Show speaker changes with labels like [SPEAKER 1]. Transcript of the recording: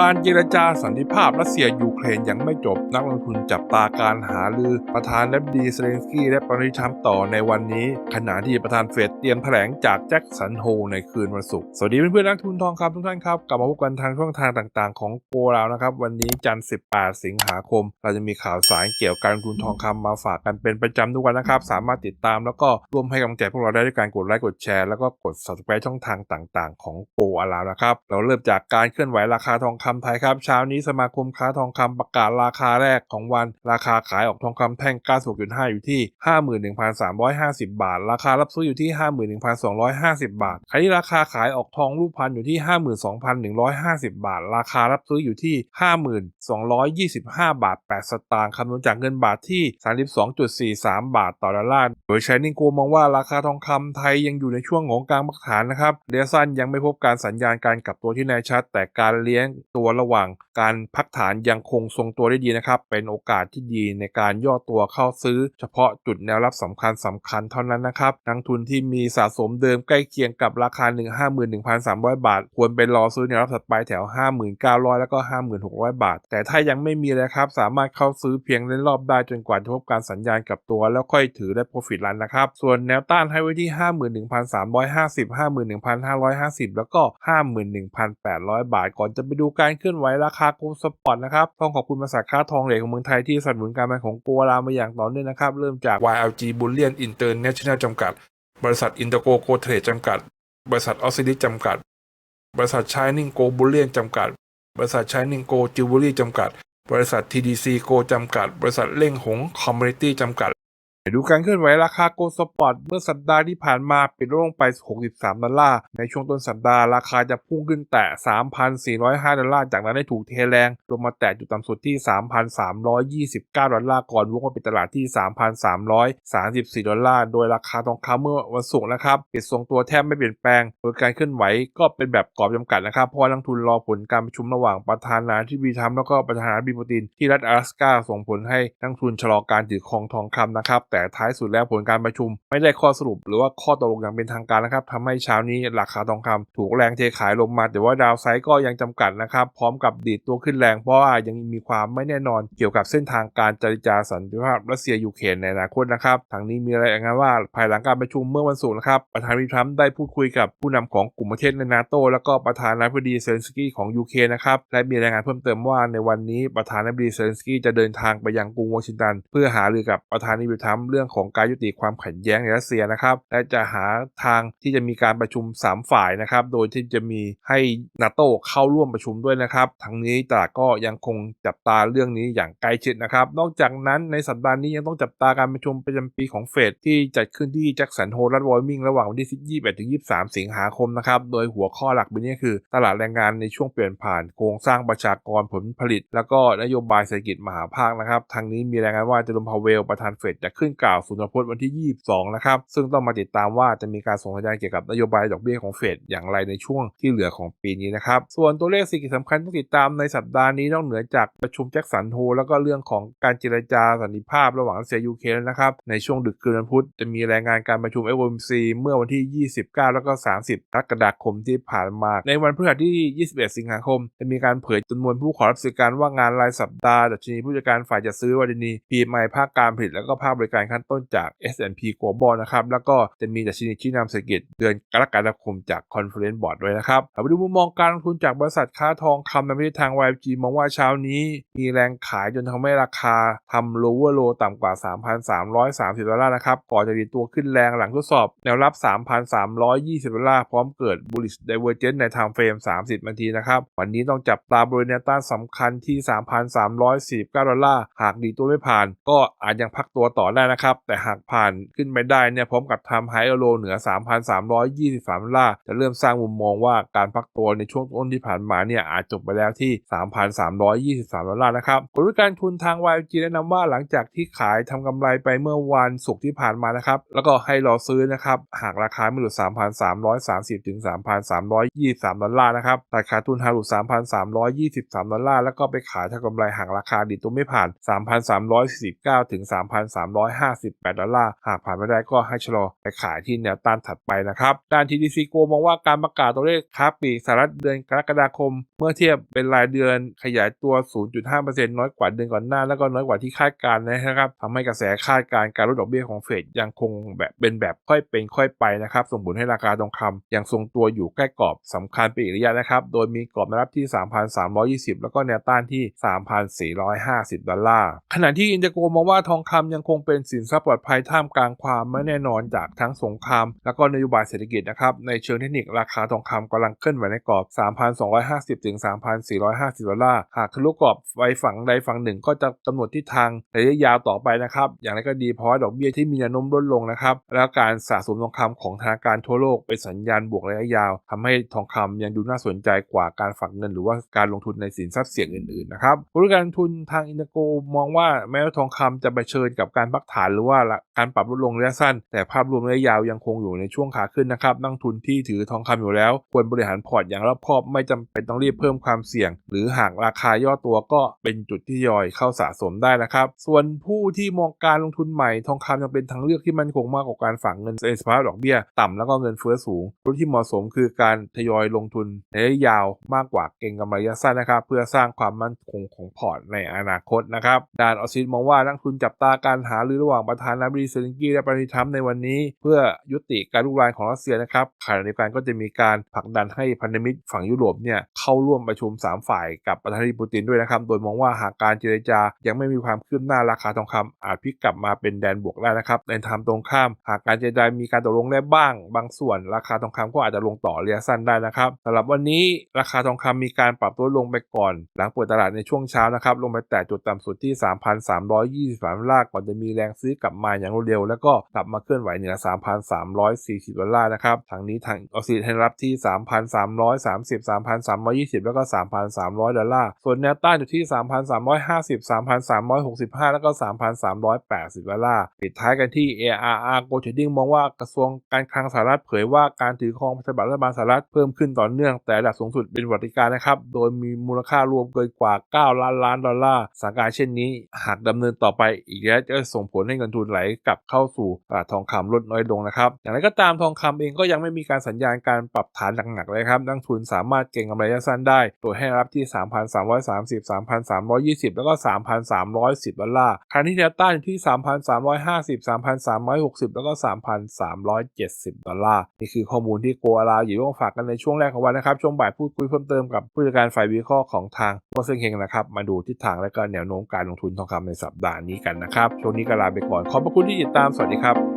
[SPEAKER 1] การเจรจาสันติภาพรัสเซียยูเครนยังไม่จบ นักลงทุนจับตาการหาลือ ประธานาธิบดีเซเลนสกี้และประธานาธิบดีทรัมต่อในวันนี้ ขณะที่ประธานเฟดเตรียมแถลงจากแจ็คสันโฮในคืนวันศุกร์สวัสดีเพื่อนๆนักทุนทองคำทุกท่านครับ กลับมาพบกันทางช่องทางต่างๆ ของโปรเรานะครับ วันนี้จันทร์ 18 สิงหาคม เราจะมีข่าวสารเกี่ยวกับการลงทุนทองคำมาฝากกันเป็นประจำทุกวันนะครับ สามารถติดตามแล้วก็ร่วมให้กำลังใจพวกเราได้ด้วยการกดไลค์กดแชร์แล้วก็กด subscribe ช่องทางต่าง ๆ ของโปรอารานะครับเราเริ่มจากการเคลื่อนไหวราคาทองคำไทยครับเช้านี้สมาคมค้าทองคำประกาศราคาแรกของวัน ราคาขายออกทองคำแท่ง 96.5 อยู่ที่ 51,350 บาท ราคารับซื้ออยู่ที่ 51,250 บาทขณะที่ราคาขายออกทองรูปพันอยู่ที่ 52,150 บาท ราคารับซื้ออยู่ที่ 52,25 บาท 8 สตางค์คำนวณจากเงินบาทที่ 32.43 บาทต่อดอลลาร์โดยชนิงโกมองว่าราคาทองคำไทยยังอยู่ในช่วงของกลางพักฐานนะครับระยะสั้นยังไม่พบการสัญญาณการกลับตัวที่แน่ชัด แต่การเลี้ยงตัวระหว่างการพักฐานยังคงทรงตัวได้ดีนะครับ เป็นโอกาสที่ดีในการย่อตัวเข้าซื้อ เฉพาะจุดแนวรับสำคัญสำคัญเท่านั้นนะครับนักทุนที่มีสะสมเดิมใกล้เคียงกับราคา 151,300 บาท ควรไปรอซื้อแนวรับถัดไปแถว 5,900 แล้วก็ 5,600 บาท แต่ถ้ายังไม่มีเลยครับ สามารถเข้าซื้อเพียงเล่นรอบได้จนกว่าจะพบการสัญญาณกับตัว แล้วค่อยถือได้ profit รันนะครับ ส่วนแนวต้านให้ไว้ที่ 51,350 51,550 แล้วก็ 51,800 บาท ก่อนจะไปดูกการเคลื่อนไหวราคาโกลด์สปอร์ตนะครับต้องขอบคุณบริษัทค้าทองเหล็กของเมืองไทยที่สนับสนุนการมาของโกลามาอย่างต่อเนื่องนะครับเริ่มจาก YLG Bullion International จำกัด บริษัทอินเตอร์โกโกเทรดจำกัด บริษัทออสซิลิจำกัด บริษัทชายนิงโกบูเลียนจำกัด บริษัทชายนิงโกจิวเวลรี่จำกัด บริษัท TDC โกจำกัด บริษัทเล่งหงคอมมูนิตี้จำกัด ไปดูการเคลื่อนไหวราคาโกลด์สปอร์ตเมื่อสัปดาห์ที่ผ่านมาปิดลงไป 63 ดอลลาร์ ในช่วงต้นสัปดาห์ราคาจะพุ่งขึ้นแตะ 3,405 ดอลลาร์ จากนั้นได้ถูกเทแรง ลงมาแตะจุดต่ำสุดที่ 3,329 ดอลลาร์ ก่อนวกมาปิดตลาดที่ 3,334 ดอลลาร์ โดยราคาทองคำเมื่อวันศุกร์นะครับปิดทรงตัวแทบไม่เปลี่ยนแปลง โดยการเคลื่อนไหวก็เป็นแบบกรอบจำกัดนะครับ เพราะว่านักทุนรอผลการประชุมระหว่างประธานาธิบดีทรัมป์แล้วก็ประธานาธิบดีปูตินที่รัฐ阿拉斯กาส่งผลให้นักทุนชะลอการถือครองทองคำนะครับ แต่ท้ายสุดแล้วผลการประชุม ไม่ได้ข้อสรุปหรือว่าข้อตกลงอย่างเป็นทางการนะครับทำให้เช้านี้ราคาทองคำถูกแรงเทขายลงมา แต่ว่าดาวไซด์ก็ยังจำกัดนะครับพร้อมกับดีดตัวขึ้นแรงเพราะว่ายังมีความไม่แน่นอนเกี่ยวกับเส้นทางการเจรจาสันติภาพรัสเซียยูเครนในอนาคตนะครับทางนี้มีรายงานว่าภายหลังการประชุมเมื่อวันศุกร์นะครับประธานาธิทรัมได้พูดคุยกับผู้นำของกลุ่มประเทศในนาโตแล้วก็ประธานาธิบดีเซนสกี้ของยูเครนนะครับและมีรายงานเพิ่มเติมว่าในวันนี้ประธานาธิบดีเซนสกี้จะเดินทางไปยังกรุงวอชิงตัน เพื่อหารือกับประธานาธิบดีทรัมปเรื่องของการยุติความขัดแย้งในรัสเซียนะครับและจะหาทางที่จะมีการประชุม 3 ฝ่ายนะครับโดยที่จะมีให้นาโตเข้าร่วมประชุมด้วยนะครับ ทั้งนี้ตลาดก็ยังคงจับตาเรื่องนี้อย่างใกล้ชิดนะครับ นอกจากนั้นในสัปดาห์นี้ยังต้องจับตาการประชุมประจำปีของเฟดที่จัดขึ้นที่แจ็คสันโฮลรัฐวอร์มิงระหว่างวันที่ 21 ถึง 23 สิงหาคมนะครับ โดยหัวข้อหลักเป็นนี้คือ ตลาดแรงงานในช่วงเปลี่ยนผ่านโครงสร้างประชากรผลผลิต แล้วก็นโยบายเศรษฐกิจมหาภาคนะครับทางนี้มีรายงานว่าเจอร์มพาเวลประธานเฟดจะขึ้นกล่าวสุนทรพจน์วันที่ 22 นะครับ ซึ่งต้องมาติดตามว่าจะมีการส่งสัญญาณเกี่ยวกับนโยบายดอกเบี้ยของเฟดอย่างไรในช่วงที่เหลือของปีนี้นะครับ ส่วนตัวเลขสิ่งสำคัญต้องติดตามในสัปดาห์นี้นอกเหนือจากประชุมแจ็คสันโฮแล้วก็เรื่องของการเจรจาสันติภาพระหว่างรัสเซียยูเครนนะครับ ในช่วงดึกคืนวันพุธจะมีรายงานการประชุม FOMC เมื่อวันที่ 29 แล้วก็ 30กรกฎาคมที่ผ่านมา ในวันพฤหัสที่ 21 สิงหาคม จะมีการเผยจำนวนผู้ขอรับสิทธิการว่างงานรายสัปดาห์ดัชนีผู้จัดการฝ่ายจัดซื้อวันนี PMI ภาคการผลิตแล้วก็ภาคบริการขั้นต้นจาก S&P Global นะครับ แล้วก็จะมีดัชนีชี้นำเศรษฐกิจเดือนกรกฎาคมจาก Conference Board ด้วยนะครับเราไปดูมุมมองการลงทุนจากบริษัทค้าทองคำในประเทศทาง YG มองว่าเช้านี้ มีแรงขายจนทำให้ราคาทำ lower low ต่ำกว่า 3,330 ดอลลาร์นะครับ ก่อนจะดีตัวขึ้นแรงหลังทดสอบ แนวรับ 3,320 ดอลลาร์พร้อมเกิด bullish divergence ใน time frame 30 นาทีนะครับ วันนี้ต้องจับตาบริเวณแนวต้านสำคัญที่ 3,349 ดอลลาร์ หากดีตัวไม่ผ่าน ก็อาจยังพักตัวต่อได้นะครับ แต่หากผ่านขึ้นไปได้เนี่ยพร้อมกับทำ high low เหนือ 3,323ลลาจะเริ่มสร้างมุมมองว่าการพักตัวในช่วงต้นที่ผ่านมาเนี่ยอาจจบไปแล้วที่ 3,323ดอลลาร์นะครับบริการทุนทาง YG แนะนำว่าหลังจากที่ขายทำกำไรไปเมื่อวันศุกร์ที่ผ่านมานะครับ แล้วก็ให้รอซื้อนะครับ หากราคาไม่หลุด 3,330 ถึง 3,323 ดอลลาร์นะครับราคาทุนหากหลุด 3,323 ดอลลาร์แล้วก็ไปขายทำกำไรหากราคาดีตัวไม่ผ่าน 3,349 ถึง358 ดอลลาร์ หากผ่านไม่ได้ก็ให้ชะลอไปขายที่แนวต้านถัดไปนะครับด้าน TDC Go มองว่าการประกาศตัวเลขค้าปลีกสหรัฐเดือนกรกฎาคม เมื่อเทียบเป็นรายเดือนขยายตัว 0.5%น้อยกว่าเดือนก่อนหน้า แล้วก็น้อยกว่าที่คาดการณ์นะครับทำให้กระแสคาดการณ์การลดดอกเบี้ยของเฟดยังคงแบบเป็นแบบค่อยเป็นค่อยไปนะครับส่งผลให้ราคาทองคำยังทรงตัวอยู่ใกล้กรอบสำคัญไปอีกระยะนะครับ โดยมีกรอบแนวรับที่ 3,320 แล้วก็แนวต้านที่ 3,450 ดอลลาร์ ขณะที่อินเตอร์โกมองว่าทองคำยังคงเป็นสินทรัพย์ปลอดภัยท่ามกลางความไม่แน่นอนจากทั้งสงคราม แล้วก็นโยบายเศรษฐกิจนะครับ ในเชิงเทคนิคราคาทองคำกำลังเคลื่อนไหวในกรอบ 3,250 ถึง 3,450 ดอลลาร์ หากทะลุกรอบไว้ฝั่งใดฝั่งหนึ่ง ก็จะกำหนดทิศทางระยะยาวต่อไปนะครับ อย่างไรก็ดีเพราะดอกเบี้ยที่มีแนวโน้มลดลงนะครับ แล้วการสะสมทองคำของธนาคารทั่วโลกเป็นสัญญาณบวกระยะยาวทำให้ทองคำยังดูน่าสนใจกว่าการฝากเงิน หรือว่าการลงทุนในสินทรัพย์เสี่ยงอื่นๆนะครับบริการลงทุนทางอินโกมองว่าแม้ว่าทองคำจะไปเชิญกับการพักฐานหรือว่าการปรับลดลงระยะสั้น แต่ภาพรวมระยะยาวยังคงอยู่ในช่วงขาขึ้นนะครับนักทุนที่ถือทองคำอยู่แล้ว ควรบริหารพอร์ตอย่างรอบคอบไม่จำเป็นต้องรีบเพิ่มความเสี่ยง หรือหากราคาย่อตัวก็เป็นจุดที่ย่อยเข้าสะสมได้นะครับ ส่วนผู้ที่มองการลงทุนใหม่ทองคำยังเป็นทางเลือกที่มั่นคงมากกว่าการฝากเงินในสภาพดอกเบี้ยต่ำแล้วก็เงินเฟ้อสูงรุ่นที่เหมาะสมคือการทยอยลงทุนในระยะยาวมากกว่าเก็งกำไรระยะสั้นนะครับ เพื่อสร้างความมั่นคงของพอร์ตในอนาคตนะครับด้านออสซิสมองว่านักทุนจับตาการหาหรือระหว่างประธานาธิบดีเซเลนกี้และประธานาธิบดีทรัมป์ในวันนี้ เพื่อยุติการลุกรานของรัสเซียนะครับขณะเดียวกันก็จะมีการผลักดันให้พันธมิตรฝั่งยุโรปเนี่ยเข้าร่วมประชุม 3 ฝ่ายกับประธานาธิบดีปูตินด้วยนะครับ โดยมองว่าหากการเจรจายังไม่มีความคืบหน้าราคาทองคำอาจพลิกกลับมาเป็นแดนบวกได้นะครับในทางตรงข้าม หากการเจรจามีการตกลงได้บ้าง บางส่วนราคาทองคำก็อาจจะลงต่อระยะสั้นได้นะครับสำหรับวันนี้ราคาทองคำมีการปรับตัวลงไปก่อน หลังเปิดตลาดในช่วงเช้านะครับลงไปแตะจุดต่ำสุดที่ 3,323ดอลลาร์ก่อนจะมีแรงซื้อกลับมาอย่างรวดเร็ว แล้วก็กลับมาเคลื่อนไหวเหนือ 3,340 ดอลลาร์นะครับทางนี้ทางออสซิลให้รับที่ 3,330 3,320 แล้วก็ 3,300 ดอลลาร์ ส่วนแนวต้านอยู่ที่ 3,350 3,365 แล้วก็ 3,380 ดอลลาร์ ปิดท้ายกันที่ ARR Gold Trading มองว่ากระทรวงการคลังสหรัฐเผยว่าการถือครองพันธบัตรรัฐบาลสหรัฐเพิ่มขึ้นต่อเนื่องแต่ระดับสูงสุดเป็นวัติการนะครับ โดยมีมูลค่ารวมเกินกว่า 9 ล้านล้านดอลลาร์สถานการณ์เช่นนี้ หากดำเนินต่อไปอีกแล้วจะส่งผลให้เงินทุนไหลกลับเข้าสู่ตลาดทองคำลดน้อยลงนะครับ อย่างไรก็ตามทองคำเองก็ยังไม่มีการสัญญาณการปรับฐานหนักๆเลยครับนักทุนสามารถเก็งกำไรระยะสั้นได้ โดยให้รับที่ 3,330 3,320 แล้วก็ 3,310 ดอลลาร์ขณะที่แนวต้านอยู่ที่ 3,350 3,360 แล้วก็ 3,370 ดอลลาร์ นี่คือข้อมูลที่โกอาลาอยู่ร่วมฝากกันในช่วงแรกของวันนะครับ ช่วงบ่ายพูดคุยเพิ่มเติมกับผู้จัดการฝ่ายวิเคราะห์ของทางโคเซงเฮงนะครับ มาดูทิศทางและก็แนวโน้มการลงทุนทองคำในสัปดาห์นี้กันนะครับ ช่วงนี้ก็ลาไปก่อน ขอบพระคุณที่ติดตาม สวัสดีครับ